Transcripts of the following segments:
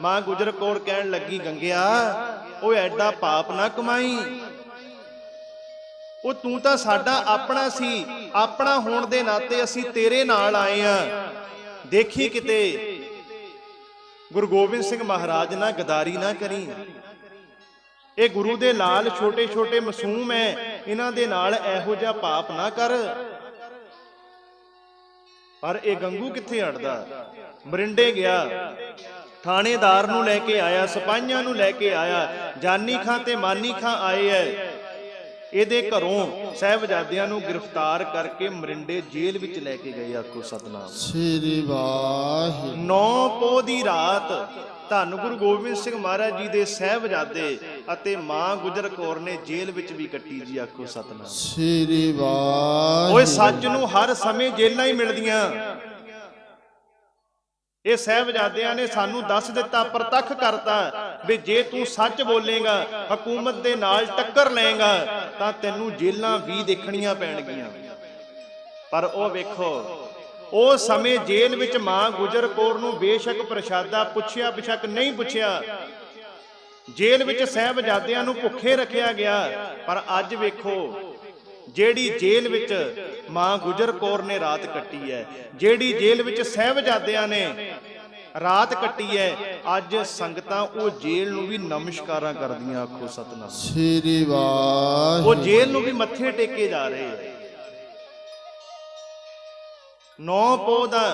ਮਾਂ ਗੁਜਰ ਕੌਰ ਕਹਿਣ ਲੱਗੀ, ਗੰਗਿਆ, ਓਏ ਐਡਾ ਪਾਪ ਨਾ ਕਮਾਈ। ਉਹ ਤੂੰ ਤਾਂ ਸਾਡਾ ਆਪਣਾ ਸੀ, ਆਪਣਾ ਹੋਣ ਦੇ ਨਾਤੇ ਅਸੀਂ ਤੇਰੇ ਨਾਲ ਆਏ ਆ। ਦੇਖੀ ਕਿਤੇ, ਗੁਰੂ ਗੋਬਿੰਦ ਸਿੰਘ ਮਹਾਰਾਜ ਨਾਲ ਗਦਾਰੀ ਨਾ ਕਰੀ। ਇਹ ਗੁਰੂ ਦੇ ਲਾਲ ਛੋਟੇ ਛੋਟੇ ਮਾਸੂਮ ਐ, ਇਹਨਾਂ ਦੇ ਨਾਲ ਇਹੋ ਜਿਹਾ ਪਾਪ ਨਾ ਕਰ। ਪਰ ਇਹ ਗੰਗੂ ਕਿੱਥੇ ਅੜਦਾ? ਮਰਿੰਡੇ ਗਿਆ। ਥਾਣੇਦਾਰ ਨੂੰ ਲੈ ਕੇ ਆਇਆ ਸਿਪਾਹੀਆਂ ਨੂੰ ਲੈ ਕੇ ਆਇਆ ਜਾਨੀ ਖਾਂ ਤੇ ਮਾਨੀ ਖਾਂ ਆਏ ਐ। ਇਹਦੇ ਘਰੋਂ ਸਹਿਬਜ਼ਾਦਿਆਂ ਨੂੰ ਗ੍ਰਿਫਤਾਰ ਕਰਕੇ ਮਰਿੰਡੇ ਜੇਲ੍ਹ ਵਿੱਚ ਲੈ ਕੇ ਗਏ ਆਖੋ ਸਤਨਾਮ। ਸ੍ਰੀ ਵਾਹਿਗੁਰੂ। ਨੌ ਪੋ ਦੀ ਰਾਤ ਧੰਨ ਗੁਰੂ ਗੋਬਿੰਦ ਸਿੰਘ ਮਹਾਰਾਜ ਜੀ ਦੇ ਸਹਿਬਜ਼ਾਦੇ ਅਤੇ ਮਾਂ ਗੁਜਰ ਕੌਰ ਨੇ ਜੇਲ੍ਹ ਵਿੱਚ ਵੀ ਕੱਟੀ ਜੀ ਆਖੋ ਸਤਨਾਮ। ਸ੍ਰੀ ਵਾਹਿਗੁਰੂ। ਓਏ ਸੱਚ ਨੂੰ ਹਰ ਸਮੇਂ ਜੇਲਾਂ ਹੀ ਮਿਲਦੀਆਂ। ਇਹ ਸਹਿਬਜ਼ਾਦਿਆਂ ਨੇ ਸਾਨੂੰ ਦੱਸ ਦਿੱਤਾ, ਪ੍ਰਤੱਖ ਕਰਤਾ ਵੀ ਜੇ ਤੂੰ ਸੱਚ ਬੋਲੇਗਾ, ਹਕੂਮਤ ਦੇ ਨਾਲ ਟੱਕਰ ਲਏਗਾ, ਤਾਂ ਤੈਨੂੰ ਜੇਲਾਂ ਵੀ ਦੇਖਣੀਆਂ ਪੈਣਗੀਆਂ। ਪਰ ਉਹ ਵੇਖੋ, ਉਹ ਸਮੇਂ ਜੇਲ੍ਹ ਵਿੱਚ ਮਾਂ ਗੁਜਰ ਕੌਰ ਨੂੰ ਬੇਸ਼ੱਕ ਪ੍ਰਸ਼ਾਦਾ ਪੁੱਛਿਆ, ਬਿਸ਼ੱਕ ਨਹੀਂ ਪੁੱਛਿਆ। ਜੇਲ੍ਹ ਵਿੱਚ ਸਹਿਬਜ਼ਾਦਿਆਂ ਨੂੰ ਭੁੱਖੇ ਰੱਖਿਆ ਗਿਆ, ਪਰ ਅੱਜ ਵੇਖੋ, ਜਿਹੜੀ ਜੇਲ੍ਹ ਵਿੱਚ ਮਾਂ ਗੁਜਰ ਕੌਰ ਨੇ ਰਾਤ ਕੱਟੀ ਹੈ। ਜਿਹੜੀ ਜੇਲ੍ਹ ਵਿੱਚ ਸਹਿਬਜ਼ਾਦਿਆਂ ਨੇ ਰਾਤ ਕੱਟੀ ਹੈ ਅੱਜ ਸੰਗਤਾਂ ਉਹ ਜੇਲ੍ਹ ਨੂੰ ਵੀ ਨਮਸਕਾਰਾਂ ਕਰਦੀਆਂ ਆਖੋ ਸਤਨਾਮ। ਸ੍ਰੀ ਉਹ ਵਾਹਿਗੁਰੂ ਜੇਲ੍ਹ ਨੂੰ ਵੀ ਮੱਥੇ ਟੇਕੇ ਜਾ ਰਹੇ ਹੈ। ਨੌ ਪੋ ਦਾ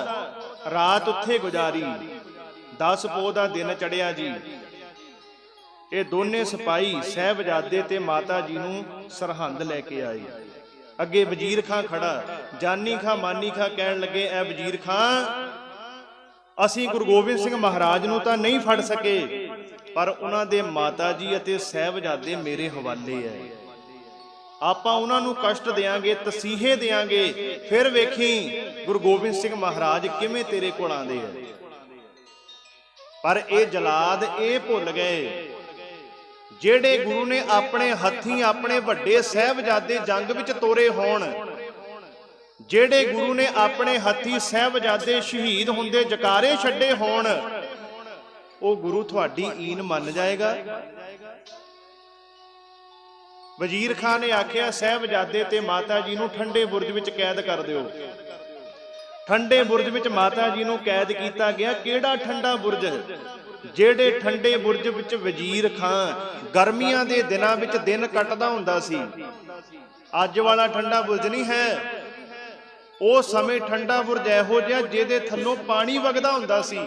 ਰਾਤ ਉੱਥੇ ਗੁਜ਼ਾਰੀ 10 ਪੋ ਦਾ ਦਿਨ ਚੜਿਆ ਜੀ। ਇਹ ਦੋਨੇ ਸਿਪਾਹੀ ਸਹਿਬਜ਼ਾਦੇ ਤੇ ਮਾਤਾ ਜੀ ਨੂੰ ਸਰਹੰਦ ਲੈ ਕੇ ਆਏ। ਅੱਗੇ ਵਜ਼ੀਰ ਖਾਂ ਖੜਾ। ਜਾਨੀ ਖਾਂ, ਮਾਨੀ ਖਾਂ ਕਹਿਣ ਲੱਗੇ, ਐ ਵਜ਼ੀਰ ਖਾਂ, ਅਸੀਂ ਗੁਰੂ ਗੋਬਿੰਦ ਸਿੰਘ ਮਹਾਰਾਜ ਨੂੰ ਤਾਂ ਨਹੀਂ ਫੜ ਸਕੇ, ਪਰ ਉਹਨਾਂ ਦੇ ਮਾਤਾ ਜੀ ਅਤੇ ਸਹਿਬਜ਼ਾਦੇ ਮੇਰੇ ਹਵਾਲੇ ਐ। ਆਪਾਂ ਉਹਨਾਂ ਨੂੰ ਕਸ਼ਟ ਦੇਾਂਗੇ ਤਸੀਹੇ ਦੇਾਂਗੇ ਫਿਰ ਵੇਖੀ ਗੁਰੂ ਗੋਬਿੰਦ ਸਿੰਘ ਮਹਾਰਾਜ ਕਿਵੇਂ ਤੇਰੇ ਕੋਲ ਆਂਦੇ ਆ ਪਰ ਇਹ ਜਲਾਦ ਇਹ ਭੁੱਲ ਗਏ ਜਿਹੜੇ ਗੁਰੂ ਨੇ ਆਪਣੇ ਹੱਥੀਂ, ਆਪਣੇ ਵੱਡੇ ਸਹਿਬਜ਼ਾਦੇ ਜੰਗ ਵਿੱਚ ਤੋਰੇ ਹੋਣ, ਜਿਹੜੇ ਗੁਰੂ ਨੇ ਆਪਣੇ ਹੱਥੀਂ ਸਹਿਬਜ਼ਾਦੇ ਸ਼ਹੀਦ ਹੁੰਦੇ ਜਕਾਰੇ ਛੱਡੇ ਹੋਣ, ਉਹ ਗੁਰੂ ਤੁਹਾਡੀ ਈਨ ਮੰਨ ਜਾਏਗਾ। ਵਜ਼ੀਰ ਖਾਨ ਨੇ ਆਖਿਆ, ਸਹਿਬਜ਼ਾਦੇ ਤੇ ਮਾਤਾ ਜੀ ਨੂੰ ਠੰਡੇ ਬੁਰਜ ਵਿੱਚ ਕੈਦ ਕਰ ਦਿਓ। ਠੰਡੇ ਬੁਰਜ ਵਿੱਚ ਮਾਤਾ ਜੀ ਨੂੰ ਕੈਦ ਕੀਤਾ ਗਿਆ। ਕਿਹੜਾ ਠੰਡਾ ਬੁਰਜ? ਜਿਹੜੇ ਠੰਡੇ ਬੁਰਜ ਵਿੱਚ ਵਜ਼ੀਰ ਖਾਨ ਗਰਮੀਆਂ ਦੇ ਦਿਨਾਂ ਵਿੱਚ ਦਿਨ ਕੱਟਦਾ ਹੁੰਦਾ ਸੀ। ਅੱਜ ਵਾਲਾ ਠੰਡਾ ਬੁਰਜ ਨਹੀਂ ਹੈ। ਉਹ ਸਮੇਂ ਠੰਡਾ ਬੁਰਜ ਇਹੋ ਜਿਹਾ ਜਿਹਦੇ ਥੱਲੋਂ ਪਾਣੀ ਵਗਦਾ ਹੁੰਦਾ ਸੀ।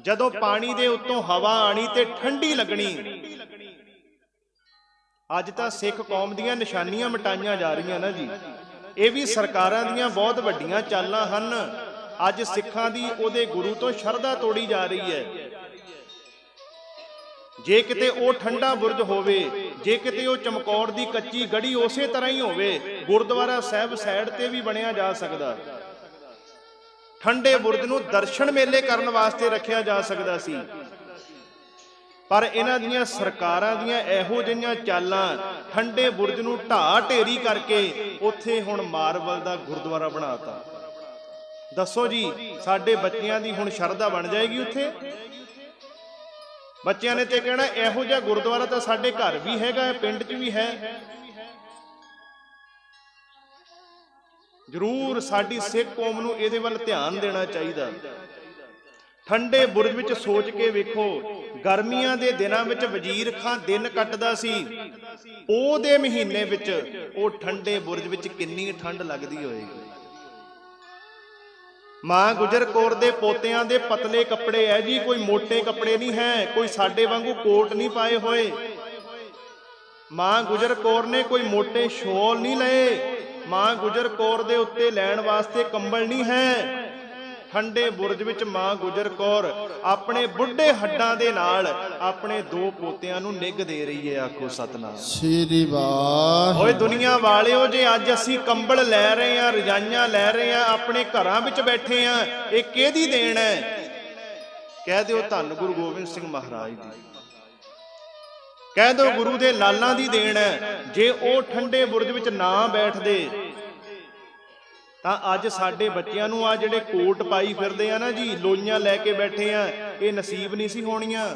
ਜਦੋਂ ਪਾਣੀ ਦੇ ਉੱਤੋਂ ਹਵਾ ਆਣੀ ਤੇ ਠੰਡੀ ਲੱਗਣੀ। ਅੱਜ ਤਾਂ ਸਿੱਖ ਕੌਮ ਦੀਆਂ ਨਿਸ਼ਾਨੀਆਂ ਮਟਾਈਆਂ ਜਾ ਰਹੀਆਂ ਨਾ ਜੀ। ਇਹ ਵੀ ਸਰਕਾਰਾਂ ਦੀਆਂ ਬਹੁਤ ਵੱਡੀਆਂ ਚਾਲਾਂ ਹਨ। ਅੱਜ ਸਿੱਖਾਂ ਦੀ ਉਹਦੇ ਗੁਰੂ ਤੋਂ ਸ਼ਰਧਾ ਤੋੜੀ ਜਾ ਰਹੀ ਹੈ। ਜੇ ਕਿਤੇ ਉਹ ਠੰਡਾ ਬੁਰਜ ਹੋਵੇ, ਜੇ ਕਿਤੇ ਉਹ ਚਮਕੌਰ ਦੀ ਕੱਚੀ ਗੜੀ ਉਸੇ ਤਰ੍ਹਾਂ ਹੀ ਹੋਵੇ, ਗੁਰਦੁਆਰਾ ਸਾਹਿਬ ਸਾਈਡ ਤੇ ਵੀ ਬਣਿਆ ਜਾ ਸਕਦਾ। ਠੰਡੇ ਬੁਰਜ ਨੂੰ ਦਰਸ਼ਨ ਮੇਲੇ ਕਰਨ ਵਾਸਤੇ ਰੱਖਿਆ ਜਾ ਸਕਦਾ ਸੀ। ਪਰ ਇਹਨਾਂ ਦੀਆਂ ਸਰਕਾਰਾਂ ਦੀਆਂ ਇਹੋ ਜਿਹੀਆਂ ਚਾਲਾਂ ਠੰਡੇ ਬੁਰਜ ਨੂੰ ਢਾਹ ਢੇਰੀ ਕਰਕੇ ਉੱਥੇ ਹੁਣ ਮਾਰਬਲ ਦਾ ਗੁਰਦੁਆਰਾ ਬਣਾਤਾ। ਦੱਸੋ ਜੀ, ਸਾਡੇ ਬੱਚਿਆਂ ਦੀ ਹੁਣ ਸ਼ਰਧਾ ਬਣ ਜਾਏਗੀ ਉੱਥੇ? ਬੱਚਿਆਂ ਨੇ ਤੇ ਕਹਿਣਾ, ਇਹੋ ਜਿਹਾ ਗੁਰਦੁਆਰਾ ਤਾਂ ਸਾਡੇ ਘਰ ਵੀ ਹੈਗਾ ਹੈ ਪਿੰਡ 'ਚ ਵੀ ਹੈ। ਜ਼ਰੂਰ ਸਾਡੀ ਸਿੱਖ ਕੌਮ ਨੂੰ ਇਹਦੇ ਵੱਲ ਧਿਆਨ ਦੇਣਾ ਚਾਹੀਦਾ। ਠੰਡੇ ਬੁਰਜ ਵਿੱਚ ਸੋਚ ਕੇ ਵੇਖੋ, ਗਰਮੀਆਂ ਦੇ ਦਿਨਾਂ ਵਿੱਚ ਵਜ਼ੀਰ ਖਾਂ ਦਿਨ ਕੱਟਦਾ ਸੀ। ਉਹਦੇ ਮਹੀਨੇ ਵਿੱਚ ਉਹ ਠੰਡੇ ਬੁਰਜ ਵਿੱਚ ਕਿੰਨੀ ਠੰਡ ਲੱਗਦੀ ਹੋਏਗੀ। ਮਾਂ ਗੁਜਰ ਕੌਰ ਦੇ ਪੋਤਿਆਂ ਦੇ ਪਤਲੇ ਕੱਪੜੇ ਐ ਜੀ ਕੋਈ ਮੋਟੇ ਕੱਪੜੇ ਨਹੀਂ ਹੈ, ਕੋਈ ਸਾਡੇ ਵਾਂਗੂ ਕੋਟ ਨਹੀਂ ਪਾਏ ਹੋਏ। ਮਾਂ ਗੁਜਰ ਕੌਰ ਨੇ ਕੋਈ ਮੋਟੇ ਸ਼ੋਲ ਨਹੀਂ ਲਏ। ਮਾਂ ਗੁਜਰ ਕੌਰ ਦੇ ਉੱਤੇ ਲੈਣ ਵਾਸਤੇ ਕੰਬਲ ਨਹੀਂ ਹੈ। ਠੰਡੇ ਬੁਰਜ ਵਿੱਚ ਮਾਂ ਗੁਜਰ ਕੌਰ ਆਪਣੇ ਬੁੱਢੇ ਹੱਡਾਂ ਦੇ ਨਾਲ ਆਪਣੇ ਦੋ ਪੋਤਿਆਂ ਨੂੰ ਨਿੱਘ ਦੇ ਰਹੀ ਹੈ ਆਖੋ ਸਤਨਾਮ। ਸ੍ਰੀ ਵਾਹਿਗੁਰੂ। ਓਏ ਦੁਨੀਆ ਵਾਲਿਓ ਜੇ ਅੱਜ ਅਸੀਂ ਕੰਬਲ ਲੈ ਰਹੇ ਆ ਰਜਾਈਆਂ ਲੈ ਰਹੇ ਆ ਆਪਣੇ ਘਰਾਂ ਵਿੱਚ ਬੈਠੇ ਆ ਇਹ ਕਿਹਦੀ ਦੇਣ ਹੈ? ਕਹਿ ਦਿਓ ਧੰਨ ਗੁਰੂ ਗੋਬਿੰਦ ਸਿੰਘ ਮਹਾਰਾਜ ਦੀ। ਕਹਿ ਦਿਓ ਗੁਰੂ ਦੇ ਲਾਲਾਂ ਦੀ ਦੇਣ ਹੈ ਜੇ ਉਹ ਠੰਡੇ ਬੁਰਜ ਵਿੱਚ ਨਾ ਬੈਠਦੇ ਤਾਂ ਅੱਜ ਸਾਡੇ ਬੱਚਿਆਂ ਨੂੰ ਆ ਜਿਹੜੇ ਕੋਟ ਪਾਈ ਫਿਰਦੇ ਆ ਨਾ ਜੀ, ਲੋਈਆਂ ਲੈ ਕੇ ਬੈਠੇ ਆ, ਇਹ ਨਸੀਬ ਨਹੀਂ ਸੀ ਹੋਣੀਆਂ।